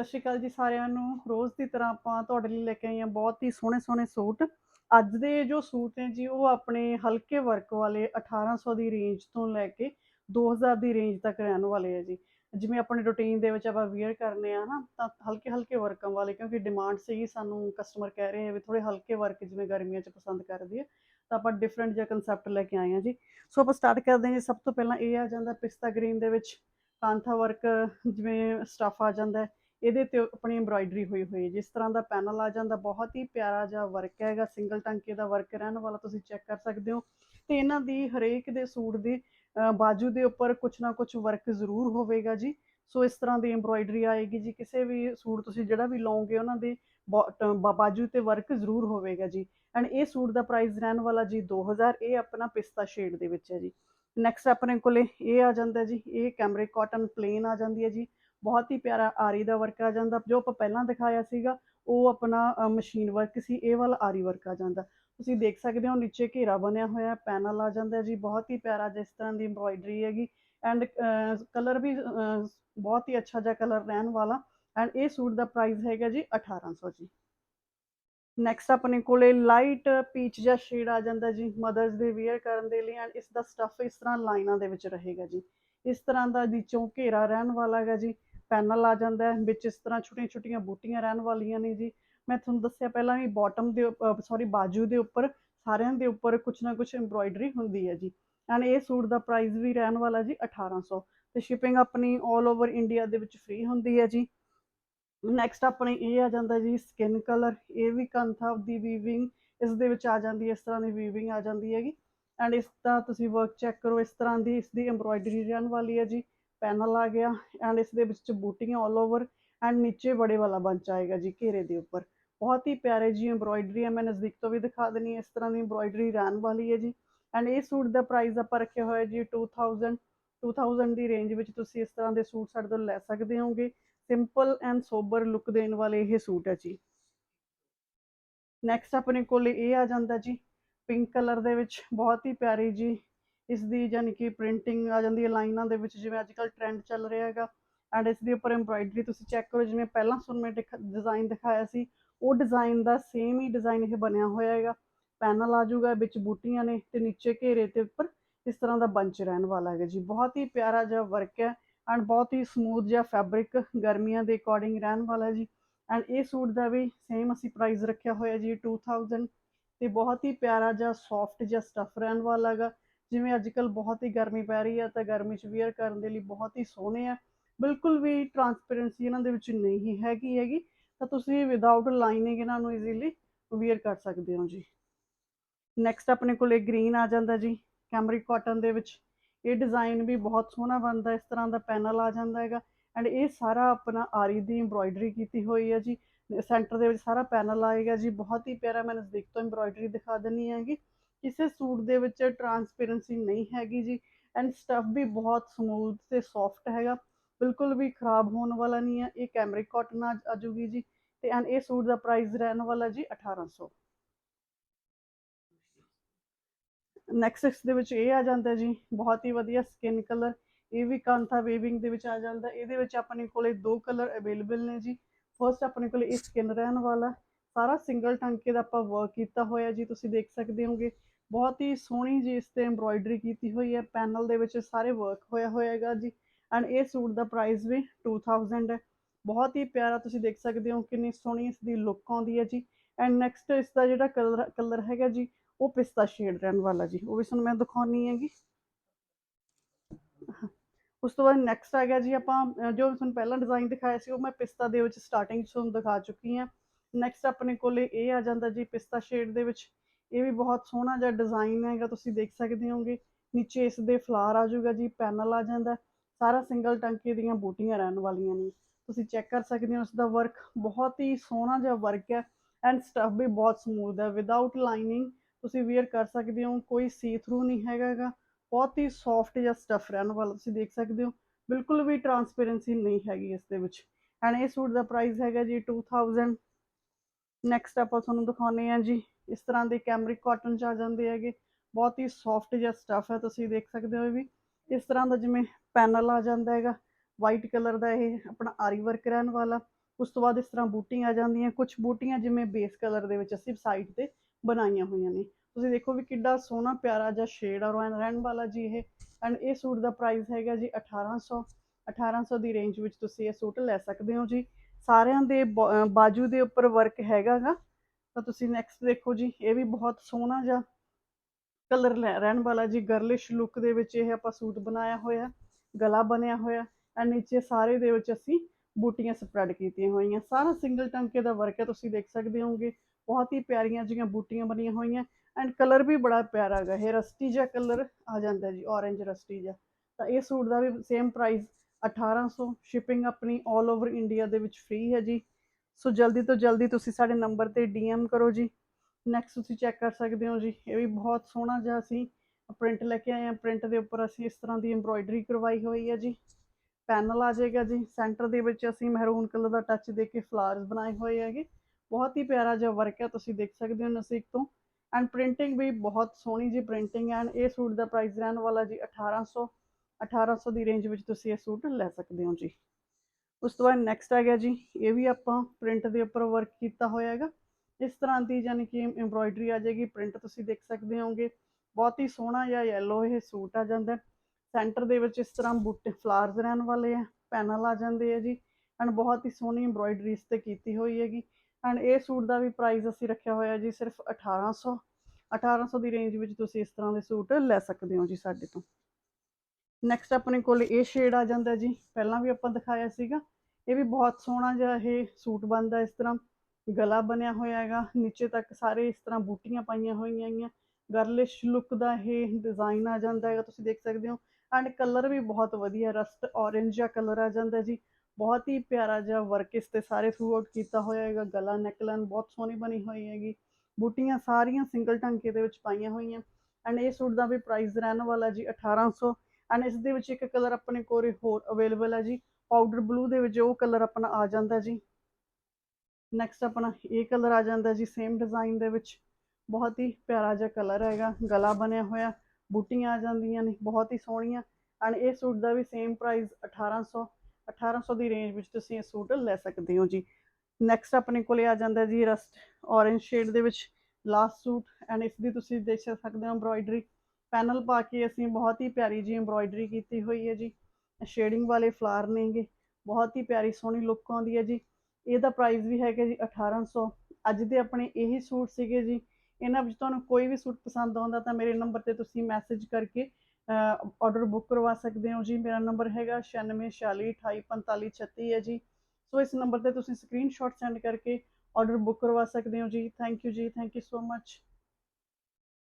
ਸਤਿ ਸ਼੍ਰੀ ਅਕਾਲ ਜੀ ਸਾਰਿਆਂ ਨੂੰ। ਰੋਜ਼ ਦੀ ਤਰ੍ਹਾਂ ਆਪਾਂ ਤੁਹਾਡੇ ਲਈ ਲੈ ਕੇ ਆਏ ਹਾਂ ਬਹੁਤ ਹੀ ਸੋਹਣੇ ਸੋਹਣੇ ਸੂਟ। ਅੱਜ ਦੇ ਜੋ ਸੂਟ ਨੇ ਜੀ, ਉਹ ਆਪਣੇ ਹਲਕੇ ਵਰਕ ਵਾਲੇ 1800 ਦੀ ਰੇਂਜ ਤੋਂ ਲੈ ਕੇ 2000 ਦੀ ਰੇਂਜ ਤੱਕ ਰਹਿਣ ਵਾਲੇ ਆ ਜੀ। ਜਿਵੇਂ ਆਪਣੇ ਰੁਟੀਨ ਦੇ ਵਿੱਚ ਆਪਾਂ ਵੇਅਰ ਕਰਨੇ ਆ ਨਾ, ਤਾਂ ਹਲਕੇ ਹਲਕੇ ਵਰਕਾਂ ਵਾਲੇ, ਕਿਉਂਕਿ ਡਿਮਾਂਡ ਸੀਗੀ ਸਾਨੂੰ ਕਸਟਮਰ ਕਹਿ ਰਹੇ ਆ ਵੀ ਥੋੜੇ ਹਲਕੇ ਵਰਕ ਜਿਵੇਂ ਗਰਮੀਆਂ 'ਚ ਪਸੰਦ ਕਰਦੇ ਆ, ਤਾਂ ਆਪਾਂ ਡਿਫਰੈਂਟ ਜਿਹਾ ਕੰਸੈਪਟ ਲੈ ਕੇ ਆਏ ਆ ਜੀ। ਸੋ ਆਪਾਂ ਸਟਾਰਟ ਕਰਦੇ ਹਾਂ ਜੀ, ਸਭ ਤੋਂ ਪਹਿਲਾਂ ਇਹ ਆ ਜਾਂਦਾ ਪਿਸਤਾ ਗ੍ਰੀਨ ਦੇ ਵਿੱਚ। ਕਾਂਥਾ ਵਰਕ ਜਿਵੇਂ ਸਟਫ ਆ ਜਾਂਦਾ ਹੈ। ਇਹਦੇ ਤੇ ਆਪਣੀ ਐਮਬਰਾਇਡਰੀ ਹੋਈ ਹੋਈ ਹੈ। ਜਿਸ ਤਰ੍ਹਾਂ ਦਾ ਪੈਨਲ ਆ ਜਾਂਦਾ, ਬਹੁਤ ਹੀ ਪਿਆਰਾ ਜਿਹਾ ਵਰਕ ਹੈਗਾ। ਸਿੰਗਲ ਟਾਂਕੇ ਦਾ ਵਰਕ ਰਹਿਣ ਵਾਲਾ ਤੁਸੀਂ ਚੈੱਕ ਕਰ ਸਕਦੇ ਹੋ। ਤੇ ਇਹਨਾਂ ਦੀ ਹਰੇਕ ਦੇ ਸੂਟ ਦੇ ਬਾਜੂ ਦੇ ਉੱਪਰ ਕੁਛ ਨਾ ਕੁਛ ਵਰਕ ਜ਼ਰੂਰ ਹੋਵੇਗਾ ਜੀ। ਸੋ ਇਸ ਤਰ੍ਹਾਂ ਦੀ ਐਮਬਰਾਇਡਰੀ ਆਏਗੀ ਜੀ। ਕਿਸੇ ਵੀ ਸੂਟ ਤੁਸੀਂ ਜਿਹੜਾ ਵੀ ਲਓਗੇ, ਉਹਨਾਂ ਦੇ bottom- ਬਾਜੂ ਤੇ ਵਰਕ ਜ਼ਰੂਰ ਹੋਵੇਗਾ ਜੀ। ਐਂਡ ਇਹ ਸੂਟ ਦਾ ਪ੍ਰਾਈਸ ਰਹਿਣ ਵਾਲਾ ਜੀ 2000 ਇਹ ਆਪਣਾ ਪਿਸਤਾ ਸ਼ੇਡ ਦੇ ਵਿੱਚ ਹੈ ਜੀ। ਨੈਕਸਟ ਆਪਣੇ ਕੋਲੇ ਇਹ ਆ ਜਾਂਦਾ ਜੀ। ਇਹ ਕੈਮਰਿਕ ਕਾਟਨ ਪਲੇਨ ਆ ਜਾਂਦੀ ਹੈ ਜੀ। ਬਹੁਤ ਹੀ ਪਿਆਰਾ ਆਰੀ ਦਾ ਵਰਕ ਆ ਜਾਂਦਾ। ਜੋ ਆਪਾਂ ਪਹਿਲਾਂ ਦਿਖਾਇਆ ਸੀਗਾ, ਉਹ ਆਪਣਾ ਮਸ਼ੀਨ ਵਰਕ ਸੀ, ਇਹ ਵਾਲਾ ਆਰੀ ਵਰਕ ਆ ਜਾਂਦਾ। ਤੁਸੀਂ ਦੇਖ ਸਕਦੇ ਹੋ, ਨੀਚੇ ਘੇਰਾ ਬਣਿਆ ਹੋਇਆ ਪੈਨਲ ਆ ਜਾਂਦਾ ਜੀ। ਬਹੁਤ ਹੀ ਪਿਆਰਾ ਜਿਸ ਤਰ੍ਹਾਂ ਦੀ ਐਮਬਰਾਇਡਰੀ ਹੈਗੀ। ਐਂਡ ਕਲਰ ਵੀ ਬਹੁਤ ਹੀ ਅੱਛਾ ਜਿਹਾ ਕਲਰ ਰਹਿਣ ਵਾਲਾ। ਐਂਡ ਇਹ ਸੂਟ ਦਾ ਪ੍ਰਾਈਸ ਹੈਗਾ ਜੀ 1800 ਜੀ। ਨੈਕਸਟ ਆਪਣੇ ਕੋਲੇ ਲਾਈਟ ਪੀਚ ਜਿਹਾ ਸ਼ੇਡ ਆ ਜਾਂਦਾ ਜੀ ਮਦਰਸ ਦੇ ਵੇਅਰ ਕਰਨ ਦੇ ਲਈ। ਐਂਡ ਇਸ ਦਾ ਸਟਫ ਇਸ ਤਰ੍ਹਾਂ ਲਾਈਨਾਂ ਦੇ ਵਿੱਚ ਰਹੇਗਾ ਜੀ। ਇਸ ਤਰ੍ਹਾਂ ਦਾ ਨੀਚੋਂ ਘੇਰਾ ਰਹਿਣ ਵਾਲਾ ਹੈਗਾ ਜੀ। ਪੈਨਲ ਆ ਜਾਂਦਾ ਹੈ, ਵਿੱਚ ਇਸ ਤਰ੍ਹਾਂ ਛੋਟੀਆਂ ਛੋਟੀਆਂ ਬੂਟੀਆਂ ਰਹਿਣ ਵਾਲੀਆਂ ਨੇ ਜੀ। ਮੈਂ ਤੁਹਾਨੂੰ ਦੱਸਿਆ ਪਹਿਲਾਂ ਵੀ ਬਾਟਮ ਦੇ ਸੌਰੀ ਬਾਜੂ ਦੇ ਉੱਪਰ, ਸਾਰਿਆਂ ਦੇ ਉੱਪਰ ਕੁਛ ਨਾ ਕੁਛ ਐਮਬਰਾਇਡਰੀ ਹੁੰਦੀ ਹੈ ਜੀ। ਐਂਡ ਇਹ ਸੂਟ ਦਾ ਪ੍ਰਾਈਸ ਵੀ ਰਹਿਣ ਵਾਲਾ ਜੀ 1800 ਤੇ ਸ਼ਿਪਿੰਗ ਆਪਣੀ 올 ਓਵਰ ਇੰਡੀਆ ਦੇ ਵਿੱਚ ਫ੍ਰੀ ਹੁੰਦੀ ਹੈ ਜੀ। ਨੈਕਸਟ ਆਪਣੇ ਇਹ ਆ ਜਾਂਦਾ ਜੀ ਸਕਿਨ ਕਲਰ ਇਹ ਵੀ ਕੰਥਾ ਦੀ ਵੀਵਿੰਗ ਇਸ ਦੇ ਵਿੱਚ ਆ ਜਾਂਦੀ ਹੈ, ਇਸ ਤਰ੍ਹਾਂ ਦੀ ਵੀਵਿੰਗ ਆ ਜਾਂਦੀ ਹੈਗੀ। ਐਂਡ ਇਸ ਦਾ ਤੁਸੀਂ ਵਰਕ ਚੈੱਕ ਕਰੋ, ਇਸ ਤਰ੍ਹਾਂ ਦੀ ਇਸ ਦੀ ਐਮਬਰਾਇਡਰੀ ਰਹਿਣ ਵਾਲੀ ਹੈ ਜੀ। ਪੈਨਲ ਆ ਗਿਆ ਐਂਡ ਇਸ ਦੇ ਵਿੱਚ ਬੂਟੀਆਂ 올 ਓਵਰ ਐਂਡ ਨੀਚੇ ਬੜੇ ਵਾਲਾ ਬੰਚ ਆਏਗਾ ਜੀ ਘੇਰੇ ਦੇ ਉੱਪਰ। ਬਹੁਤ ਹੀ ਪਿਆਰੇ ਜੀ ਐਮਬਰਾਇਡਰੀ ਹੈ ਮੈਂ ਨਜ਼ਦੀਕ ਤੋਂ ਵੀ ਦਿਖਾ ਦੇਣੀ ਹੈ, ਇਸ ਤਰ੍ਹਾਂ ਦੀ ਐਮਬਰਾਇਡਰੀ ਰਹਿਣ ਵਾਲੀ ਹੈ ਜੀ। ਐਂਡ ਇਹ ਸੂਟ ਦਾ ਪ੍ਰਾਈਸ ਆਪਾਂ ਰੱਖਿਆ ਹੋਇਆ ਜੀ 2000 2000 ਦੀ ਰੇਂਜ ਵਿੱਚ ਤੁਸੀਂ ਇਸ ਤਰ੍ਹਾਂ ਦੇ ਸੂਟ ਸਾਡੇ ਤੋਂ ਲੈ ਸਕਦੇ ਹੋਗੇ ਸਿੰਪਲ ਐਂਡ ਸੋਬਰ ਲੁੱਕ ਦੇਣ ਵਾਲੇ ਇਹ ਸੂਟ ਹੈ ਜੀ। ਨੈਕਸਟ ਆਪਣੇ ਕੋਲ ਇਹ ਆ ਜਾਂਦਾ ਜੀ ਪਿੰਕ ਕਲਰ ਦੇ ਵਿੱਚ ਬਹੁਤ ਹੀ ਪਿਆਰੀ ਜੀ ਇਸ ਦੀ ਯਾਨੀ ਕਿ ਪ੍ਰਿੰਟਿੰਗ ਆ ਜਾਂਦੀ ਹੈ ਲਾਈਨਾਂ ਦੇ ਵਿੱਚ, ਜਿਵੇਂ ਅੱਜ ਕੱਲ ਟ੍ਰੈਂਡ ਚੱਲ ਰਿਹਾ ਹੈਗਾ ਐਂਡ ਇਸ ਦੇ ਉੱਪਰ ਐਮਬਰਾਇਡਰੀ ਤੁਸੀਂ ਚੈੱਕ ਕਰੋ, ਜਿਵੇਂ ਪਹਿਲਾਂ ਤੁਹਾਨੂੰ ਮੈਂ ਡਿਜ਼ਾਈਨ ਦਿਖਾਇਆ ਸੀ, ਉਹ ਡਿਜ਼ਾਈਨ ਦਾ ਸੇਮ ਹੀ ਡਿਜ਼ਾਈਨ ਇਹ ਬਣਿਆ ਹੋਇਆ ਹੈਗਾ। ਪੈਨਲ ਆ ਜਾਊਗਾ, ਵਿੱਚ ਬੂਟੀਆਂ ਨੇ ਤੇ ਨੀਚੇ ਘੇਰੇ ਤੇ ਉੱਪਰ ਇਸ ਤਰ੍ਹਾਂ ਦਾ ਬੰਚ ਰਹਿਣ ਵਾਲਾ ਹੈਗਾ ਜੀ। ਬਹੁਤ ਹੀ ਪਿਆਰਾ ਜਿਹਾ ਵਰਕ ਹੈ ਐਂਡ ਬਹੁਤ ਹੀ ਸਮੂਥ ਜਿਹਾ ਫੈਬਰਿਕ ਗਰਮੀਆਂ ਦੇ ਅਕੋਰਡਿੰਗ ਰਹਿਣ ਵਾਲਾ ਜੀ। ਐਂਡ ਇਹ ਸੂਟ ਦਾ ਵੀ ਸੇਮ ਅਸੀਂ ਪ੍ਰਾਈਸ ਰੱਖਿਆ ਹੋਇਆ ਜੀ 2000 ਤੇ ਬਹੁਤ ਹੀ ਪਿਆਰਾ ਜਿਹਾ ਸੌਫਟ ਜਿਹਾ ਸਟਫ ਰਹਿਣ ਵਾਲਾ ਹੈਗਾ। ਜਿਵੇਂ ਅੱਜ ਕੱਲ ਬਹੁਤ ਹੀ ਗਰਮੀ ਪੈ ਰਹੀ ਹੈ ਤਾਂ ਗਰਮੀ 'ਚ ਵੇਅਰ ਕਰਨ ਦੇ ਲਈ ਬਹੁਤ ਹੀ ਸੋਹਣੇ ਆ। ਬਿਲਕੁਲ ਵੀ ਟਰਾਂਸਪੇਰੈਂਸੀ ਇਹਨਾਂ ਦੇ ਵਿੱਚ ਨਹੀਂ ਹੈਗੀ ਹੈਗੀ, ਤਾਂ ਤੁਸੀਂ ਵਿਦਆਊਟ ਲਾਈਨਿੰਗ ਇਹਨਾਂ ਨੂੰ ਈਜ਼ੀਲੀ ਵੇਅਰ ਕਰ ਸਕਦੇ ਹੋ ਜੀ। ਨੈਕਸਟ ਆਪਣੇ ਕੋਲ ਇਹ ਗ੍ਰੀਨ ਆ ਜਾਂਦਾ ਜੀ ਕੈਮਰਿਕ ਕਾਟਨ ਦੇ ਵਿੱਚ। ਇਹ ਡਿਜ਼ਾਈਨ ਵੀ ਬਹੁਤ ਸੋਹਣਾ ਬਣਦਾ, ਇਸ ਤਰ੍ਹਾਂ ਦਾ ਪੈਨਲ ਆ ਜਾਂਦਾ ਹੈਗਾ। ਐਂਡ ਇਹ ਸਾਰਾ ਆਪਣਾ ਆਰੀ ਦੀ ਐਮਬਰਾਇਡਰੀ ਕੀਤੀ ਹੋਈ ਹੈ ਜੀ। ਸੈਂਟਰ ਦੇ ਵਿੱਚ ਸਾਰਾ ਪੈਨਲ ਆਏਗਾ ਜੀ। ਬਹੁਤ ਹੀ ਪਿਆਰਾ, ਮੈਂ ਨਜ਼ਦੀਕ ਤੋਂ ਐਮਬਰਾਇਡਰੀ ਦਿਖਾ ਦਿੰਨੀ ਹੈਗੀ। ਕਿਸੇ ਸੂਟ ਦੇ ਵਿੱਚ ਟਰਾਂਸਪੇਰੈਂਸੀ ਨਹੀਂ ਹੈਗੀ ਜੀ ਐਂਡ ਸਟਫ ਵੀ ਬਹੁਤ ਸਮੂਥ ਤੇ ਸੌਫਟ ਹੈਗਾ, ਬਿਲਕੁਲ ਵੀ ਖਰਾਬ ਹੋਣ ਵਾਲਾ ਨਹੀਂ ਹੈ, ਇਹ ਕੈਮਰਿਕ ਕਾਟਨ ਆ ਜੂਗੀ ਜੀ, ਤੇ ਐਂਡ ਇਹ ਸੂਟ ਦਾ ਪ੍ਰਾਈਸ ਰਹਿਣ ਵਾਲਾ ਜੀ 1800 ਨੈਕਸਟ ਦੇ ਵਿੱਚ ਇਹ ਆ ਜਾਂਦਾ ਜੀ, ਬਹੁਤ ਹੀ ਵਧੀਆ ਸਕਿਨ ਕਲਰ ਇਹ ਵੀ ਕਾਂਥਾ ਵੇਵਿੰਗ ਦੇ ਵਿੱਚ ਆ ਜਾਂਦਾ, ਇਹਦੇ ਵਿੱਚ ਆਪਣੇ ਕੋਲੇ ਦੋ ਕਲਰ ਅਵੇਲੇਬਲ ਨੇ ਜੀ ਫਰਸਟ ਆਪਣੇ ਕੋਲੇ ਇਹ ਸਕਿਨ ਰਹਿਣ ਵਾਲਾ ਸਾਰਾ ਸਿੰਗਲ ਟਾਂਕੇ ਦਾ ਆਪਾਂ ਵਰਕ ਕੀਤਾ ਹੋਇਆ ਜੀ, ਤੁਸੀਂ ਦੇਖ ਸਕਦੇ ਹੋਗੇ। ਬਹੁਤ ਹੀ ਸੋਹਣੀ ਜੀ ਇਸ ਤੇ ਐਮਬਰਾਇਡਰੀ ਕੀਤੀ ਹੋਈ ਹੈ। ਪੈਨਲ ਦੇ ਵਿੱਚ ਸਾਰੇ ਵਰਕ ਹੋਇਆ ਹੋਇਆ ਹੈਗਾ ਜੀ। ਐਂਡ ਇਹ ਸੂਟ ਦਾ ਪ੍ਰਾਈਸ ਵੀ 2000 ਹੈ। ਬਹੁਤ ਹੀ ਪਿਆਰਾ ਤੁਸੀਂ ਦੇਖ ਸਕਦੇ ਹੋ ਕਿੰਨੀ ਸੋਹਣੀ ਇਸ ਦੀ ਲੁੱਕ ਆਉਂਦੀ ਹੈ ਜੀ। ਐਂਡ ਨੈਕਸਟ ਇਸ ਦਾ ਜਿਹੜਾ ਕਲਰ ਕਲਰ ਹੈਗਾ ਜੀ, ਉਹ ਪਿਸਤਾ ਸ਼ੇਡ ਰਹਿਣ ਵਾਲਾ ਜੀ। ਉਹ ਵੀ ਤੁਹਾਨੂੰ ਮੈਂ ਦਿਖਾਉਣੀ ਹੈਗੀ। ਉਸ ਤੋਂ ਬਾਅਦ ਨੈਕਸਟ ਆ ਗਿਆ ਜੀ ਆਪਾਂ ਜੋ ਤੁਹਾਨੂੰ ਪਹਿਲਾਂ ਡਿਜ਼ਾਈਨ ਦਿਖਾਇਆ ਸੀ, ਉਹ ਮੈਂ ਪਿਸਤਾ ਦੇ ਵਿੱਚ ਸਟਾਰਟਿੰਗ 'ਚ ਤੁਹਾਨੂੰ ਦਿਖਾ ਚੁੱਕੀ ਹਾਂ। ਨੈਕਸਟ ਆਪਣੇ ਕੋਲੇ ਇਹ ਆ ਜਾਂਦਾ ਜੀ, ਪਿਸਤਾ ਸ਼ੇਡ ਦੇ ਵਿੱਚ। ਇਹ ਵੀ ਬਹੁਤ ਸੋਹਣਾ ਜਿਹਾ ਡਿਜ਼ਾਈਨ ਹੈਗਾ, ਤੁਸੀਂ ਦੇਖ ਸਕਦੇ ਹੋਗੇ। ਨੀਚੇ ਇਸ ਦੇ ਫਲਾਰ ਆ ਜਾਊਗਾ ਜੀ ਪੈਨਲ ਆ ਜਾਂਦਾ। ਸਾਰਾ ਸਿੰਗਲ ਟੰਕੇ ਦੀਆਂ ਬੂਟੀਆਂ ਰਹਿਣ ਵਾਲੀਆਂ ਨੇ। ਤੁਸੀਂ ਚੈੱਕ ਕਰ ਸਕਦੇ ਹੋ, ਇਸ ਦਾ ਵਰਕ ਬਹੁਤ ਹੀ ਸੋਹਣਾ ਜਿਹਾ ਵਰਕ ਹੈ ਐਂਡ ਸਟਫ ਵੀ ਬਹੁਤ ਸਮੂਥ ਹੈ। ਵਿਦਆਊਟ ਲਾਈਨਿੰਗ ਤੁਸੀਂ ਵੇਅਰ ਕਰ ਸਕਦੇ ਹੋ, ਕੋਈ ਸੀ ਥਰੂ ਨਹੀਂ ਹੈਗਾ ਹੈਗਾ। ਬਹੁਤ ਹੀ ਸੌਫਟ ਜਿਹਾ ਸਟਫ ਰਹਿਣ ਵਾਲਾ, ਤੁਸੀਂ ਦੇਖ ਸਕਦੇ ਹੋ। ਬਿਲਕੁਲ ਵੀ ਟਰਾਂਸਪੇਰੈਂਸੀ ਨਹੀਂ ਹੈਗੀ ਇਸ ਦੇ ਵਿੱਚ। ਐਂਡ ਇਹ ਸੂਟ ਦਾ ਪ੍ਰਾਈਸ ਹੈਗਾ ਜੀ 2000 ਨੈਕਸਟ ਆਪਾਂ ਤੁਹਾਨੂੰ ਦਿਖਾਉਨੇ ਆ ਜੀ, ਇਸ ਤਰ੍ਹਾਂ ਦੇ ਕੈਮਰਿਕ ਕਾਟਨ ਚ ਆ ਜਾਂਦੇ ਹੈਗੇ। ਬਹੁਤ ਹੀ ਸੌਫਟ ਜਿਹਾ ਸਟਫ ਹੈ, ਤੁਸੀਂ ਦੇਖ ਸਕਦੇ ਹੋ ਵੀ। ਇਸ ਤਰ੍ਹਾਂ ਦਾ ਜਿਵੇਂ ਪੈਨਲ ਆ ਜਾਂਦਾ ਹੈਗਾ ਵਾਈਟ ਕਲਰ ਦਾ ਇਹ ਆਪਣਾ ਆਰੀ ਵਰਕ ਰਹਿਣ ਵਾਲਾ। ਉਸ ਤੋਂ ਬਾਅਦ ਇਸ ਤਰ੍ਹਾਂ ਬੂਟੀਆਂ ਆ ਜਾਂਦੀਆਂ। ਕੁਝ ਬੂਟੀਆਂ ਜਿਵੇਂ ਬੇਸ ਕਲਰ ਦੇ ਵਿੱਚ ਅਸੀਂ ਸਾਈਡ ਤੇ ਬਣਾਈਆਂ ਹੋਈਆਂ ਨੇ। ਤੁਸੀਂ ਦੇਖੋ ਵੀ ਕਿੱਡਾ ਸੋਹਣਾ, ਪਿਆਰਾ ਜਿਹਾ ਸ਼ੇਡ ਔਰ ਰਹਿਣ ਵਾਲਾ ਜੀ ਇਹ। ਐਂਡ ਇਹ ਸੂਟ ਦਾ ਪ੍ਰਾਈਸ ਹੈਗਾ ਜੀ 1800 1800 ਦੀ ਰੇਂਜ ਵਿੱਚ ਤੁਸੀਂ ਇਹ ਸੂਟ ਲੈ ਸਕਦੇ ਹੋ ਜੀ। ਸਾਰਿਆਂ ਦੇ ਬ- ਬਾਜੂ ਦੇ ਉੱਪਰ ਵਰਕ ਹੈਗਾਗਾ। ਤਾਂ ਤੁਸੀਂ ਨੈਕਸਟ ਦੇਖੋ ਜੀ, ਇਹ ਵੀ ਬਹੁਤ ਸੋਹਣਾ ਜਿਹਾ ਕਲਰ ਰਹਿਣ ਵਾਲਾ ਜੀ ਗਰਲਿਸ਼ ਲੁੱਕ ਦੇ ਵਿੱਚ ਇਹ ਆਪਾਂ ਸੂਟ ਬਣਾਇਆ ਹੋਇਆ, ਗਲਾ ਬਣਿਆ ਹੋਇਆ ਐਂਡ ਨੀਚੇ ਸਾਰੇ ਦੇ ਵਿੱਚ ਅਸੀਂ ਬੂਟੀਆਂ ਸਪਰੈਡ ਕੀਤੀਆਂ ਹੋਈਆਂ। ਸਾਰਾ ਸਿੰਗਲ ਟੰਕੇ ਦਾ ਵਰਕ ਹੈ, ਤੁਸੀਂ ਦੇਖ ਸਕਦੇ ਹੋਗੇ ਬਹੁਤ ਹੀ ਪਿਆਰੀਆਂ ਜਿਹੀਆਂ ਬੂਟੀਆਂ ਬਣੀਆਂ ਹੋਈਆਂ ਐਂਡ ਕਲਰ ਵੀ ਬੜਾ ਪਿਆਰਾ ਹੈਗਾ ਇਹ ਰਸਟੀ ਜਿਹਾ ਕਲਰ ਆ ਜਾਂਦਾ ਜੀ, orange ਰਸਟੀ ਜਿਹਾ। ਤਾਂ ਇਹ ਸੂਟ ਦਾ ਵੀ ਸੇਮ ਪ੍ਰਾਈਸ 1800 ਸ਼ਿਪਿੰਗ ਆਪਣੀ 올 ਓਵਰ ਇੰਡੀਆ ਦੇ ਵਿੱਚ ਫ੍ਰੀ ਹੈ ਜੀ। ਸੋ ਜਲਦੀ ਤੋਂ ਜਲਦੀ ਤੁਸੀਂ ਸਾਡੇ ਨੰਬਰ ਤੇ ਡੀਐਮ ਕਰੋ ਜੀ। ਨੈਕਸਟ ਤੁਸੀਂ ਚੈੱਕ ਕਰ ਸਕਦੇ ਹੋ ਜੀ। ਇਹ ਵੀ ਬਹੁਤ ਸੋਹਣਾ ਜਿਹਾ ਅਸੀਂ ਪ੍ਰਿੰਟ ਲੈ ਕੇ ਆਏ ਹਾਂ। ਪ੍ਰਿੰਟ ਦੇ ਉੱਪਰ ਅਸੀਂ ਇਸ ਤਰ੍ਹਾਂ ਦੀ ਐਮਬ੍ਰੋਇਡਰੀ ਕਰਵਾਈ ਹੋਈ ਹੈ ਜੀ। ਪੈਨਲ ਆ ਜਾਏਗਾ ਜੀ। ਸੈਂਟਰ ਦੇ ਵਿੱਚ ਅਸੀਂ ਮਹਿਰੂਨ ਕਲਰ ਦਾ ਟੱਚ ਦੇ ਕੇ ਫਲਾਵਰਸ ਬਣਾਏ ਹੋਏ ਹੈਗੇ। ਬਹੁਤ ਹੀ ਪਿਆਰਾ ਜਿਹਾ ਵਰਕ ਹੈ, ਤੁਸੀਂ ਦੇਖ ਸਕਦੇ ਹੋ ਨਸੀਕ ਤੋਂ। ਐਂਡ ਪ੍ਰਿੰਟਿੰਗ ਵੀ ਬਹੁਤ ਸੋਹਣੀ ਜੀ ਪ੍ਰਿੰਟਿੰਗ ਐਂਡ ਇਹ ਸੂਟ ਦਾ ਪ੍ਰਾਈਸ ਰਹਿਣ ਵਾਲਾ ਜੀ 1800 1800 ਦੀ ਰੇਂਜ ਵਿੱਚ ਤੁਸੀਂ ਇਹ ਸੂਟ ਲੈ ਸਕਦੇ ਹੋ ਜੀ। ਉਸ ਤੋਂ ਬਾਅਦ ਨੈਕਸਟ ਆ ਗਿਆ ਜੀ, ਇਹ ਵੀ ਆਪਾਂ ਪ੍ਰਿੰਟ ਦੇ ਉੱਪਰ ਵਰਕ ਕੀਤਾ ਹੋਇਆ ਹੈਗਾ। ਇਸ ਤਰ੍ਹਾਂ ਦੀ ਯਾਨੀ ਕਿ ਐਮਬ੍ਰੋਇਡਰੀ ਆ ਜਾਏਗੀ ਪ੍ਰਿੰਟ ਤੁਸੀਂ ਦੇਖ ਸਕਦੇ ਹੋਗੇ। ਬਹੁਤ ਹੀ ਸੋਹਣਾ ਜਿਹਾ ਯੈਲੋ ਇਹ ਸੂਟ ਆ ਜਾਂਦਾ। ਸੈਂਟਰ ਦੇ ਵਿੱਚ ਇਸ ਤਰ੍ਹਾਂ ਬੂਟੇ ਫਲਾਰਸ ਰਹਿਣ ਵਾਲੇ ਆ, ਪੈਨਲ ਆ ਜਾਂਦੇ ਆ ਜੀ। ਐਂਡ ਬਹੁਤ ਹੀ ਸੋਹਣੀ ਐਮਬ੍ਰੋਇਡਰੀ ਇਸ ਤੇ ਕੀਤੀ ਹੋਈ ਹੈਗੀ। ਐਂਡ ਇਹ ਸੂਟ ਦਾ ਵੀ ਪ੍ਰਾਈਸ ਅਸੀਂ ਰੱਖਿਆ ਹੋਇਆ ਜੀ ਸਿਰਫ 1800 1800 ਦੀ ਰੇਂਜ ਵਿੱਚ ਤੁਸੀਂ ਇਸ ਤਰ੍ਹਾਂ ਦੇ ਸੂਟ ਲੈ ਸਕਦੇ ਹੋ ਜੀ ਸਾਡੇ ਤੋਂ। ਨੈਕਸਟ ਆਪਣੇ ਕੋਲ ਇਹ ਸ਼ੇਡ ਆ ਜਾਂਦਾ ਜੀ। ਪਹਿਲਾਂ ਵੀ ਆਪਾਂ ਦਿਖਾਇਆ ਸੀਗਾ। ਇਹ ਵੀ ਬਹੁਤ ਸੋਹਣਾ ਜਿਹਾ ਇਹ ਸੂਟ ਬਣਦਾ ਇਸ ਤਰ੍ਹਾਂ। ਗਲਾ ਬਣਿਆ ਹੋਇਆ ਹੈਗਾ। ਨੀਚੇ ਤੱਕ ਸਾਰੇ ਇਸ ਤਰ੍ਹਾਂ ਬੂਟੀਆਂ ਪਾਈਆਂ ਹੋਈਆਂ ਹੈਗੀਆਂ। ਗਰਲਿਸ਼ ਲੁੱਕ ਦਾ ਇਹ ਡਿਜ਼ਾਈਨ ਆ ਜਾਂਦਾ ਹੈਗਾ, ਤੁਸੀਂ ਦੇਖ ਸਕਦੇ ਹੋ। ਐਂਡ ਕਲਰ ਵੀ ਬਹੁਤ ਵਧੀਆ ਰਸਟ ਔਰੇਂਜ ਜਿਹਾ ਕਲਰ ਆ ਜਾਂਦਾ ਜੀ। ਬਹੁਤ ਹੀ ਪਿਆਰਾ ਜਿਹਾ ਵਰਕ ਇਸ ਤੇ ਸਾਰੇ ਥਰੂ ਆਊਟ ਕੀਤਾ ਹੋਇਆ ਹੈਗਾ। ਗਲਾ ਨੈਕਲਾਈਨ ਬਹੁਤ ਸੋਹਣੀ ਬਣੀ ਹੋਈ ਹੈਗੀ। ਬੂਟੀਆਂ ਸਾਰੀਆਂ ਸਿੰਗਲ ਟਾਂਕੇ ਦੇ ਵਿੱਚ ਪਾਈਆਂ ਹੋਈਆਂ। ਐਂਡ ਇਹ ਸੂਟ ਦਾ ਵੀ ਪ੍ਰਾਈਸ ਰਹਿਣ ਵਾਲਾ ਜੀ 1800 ਐਂਡ ਇਸ ਦੇ ਵਿੱਚ ਇੱਕ ਕਲਰ ਆਪਣੇ ਕੋਲ ਹੋਰ ਅਵੇਲੇਬਲ ਹੈ ਜੀ। ਪਾਊਡਰ ਬਲੂ ਦੇ ਵਿੱਚ ਉਹ ਕਲਰ ਆਪਣਾ ਆ ਜਾਂਦਾ ਜੀ। ਨੈਕਸਟ ਆਪਣਾ ਇਹ ਕਲਰ ਆ ਜਾਂਦਾ ਜੀ ਸੇਮ ਡਿਜ਼ਾਈਨ ਦੇ ਵਿੱਚ। ਬਹੁਤ ਹੀ ਪਿਆਰਾ ਜਿਹਾ ਕਲਰ ਹੈਗਾ, ਗਲਾ ਬਣਿਆ ਹੋਇਆ, ਬੂਟੀਆਂ ਆ ਜਾਂਦੀਆਂ ਨੇ, ਬਹੁਤ ਹੀ ਸੋਹਣੀਆਂ। ਐਂਡ ਇਹ ਸੂਟ ਦਾ ਵੀ ਸੇਮ ਪ੍ਰਾਈਸ 1800 1800 ਦੀ ਰੇਂਜ ਵਿੱਚ ਤੁਸੀਂ ਇਹ ਸੂਟ ਲੈ ਸਕਦੇ ਹੋ ਜੀ। ਨੈਕਸਟ ਆਪਣੇ ਕੋਲੇ ਆ ਜਾਂਦਾ ਜੀ ਰਸਟ ਔਰੇਂਜ ਸ਼ੇਡ ਦੇ ਵਿੱਚ ਲਾਸਟ ਸੂਟ। ਐਂਡ ਇਸ ਦੀ ਤੁਸੀਂ ਦੇਖ ਸਕਦੇ ਹੋ ਐਮਬ੍ਰੋਇਡਰੀ ਪੈਨਲ ਪਾ ਕੇ ਅਸੀਂ ਬਹੁਤ ਹੀ ਪਿਆਰੀ ਜੀ ਐਮਬ੍ਰੋਇਡਰੀ ਕੀਤੀ ਹੋਈ ਹੈ ਜੀ। ਸ਼ੇਡਿੰਗ ਵਾਲੇ ਫਲਾਰ ਨੇਗੇ ਬਹੁਤ ਹੀ ਪਿਆਰੀ ਸੋਹਣੀ ਲੁੱਕ ਆਉਂਦੀ ਹੈ ਜੀ। ਇਹਦਾ ਪ੍ਰਾਈਸ ਵੀ ਹੈਗਾ ਜੀ 1800 ਅੱਜ ਦੇ ਆਪਣੇ ਇਹੀ ਸੂਟ ਸੀਗੇ ਜੀ। ਇਹਨਾਂ ਵਿੱਚ ਤੁਹਾਨੂੰ ਕੋਈ ਵੀ ਸੂਟ ਪਸੰਦ ਆਉਂਦਾ ਤਾਂ ਮੇਰੇ ਨੰਬਰ ਤੇ ਤੁਸੀਂ ਮੈਸੇਜ ਕਰਕੇ ਆਰਡਰ ਬੁੱਕ ਕਰਵਾ ਸਕਦੇ ਹੋ ਜੀ। ਮੇਰਾ ਨੰਬਰ ਹੈਗਾ 9646284536 ਹੈ ਜੀ। ਸੋ ਇਸ ਨੰਬਰ ਤੇ ਤੁਸੀਂ ਸਕਰੀਨਸ਼ਾਟ ਸੈਂਡ ਕਰਕੇ ਆਰਡਰ ਬੁੱਕ ਕਰਵਾ ਸਕਦੇ ਹੋ ਜੀ। ਥੈਂਕ ਯੂ ਜੀ। Thank you so much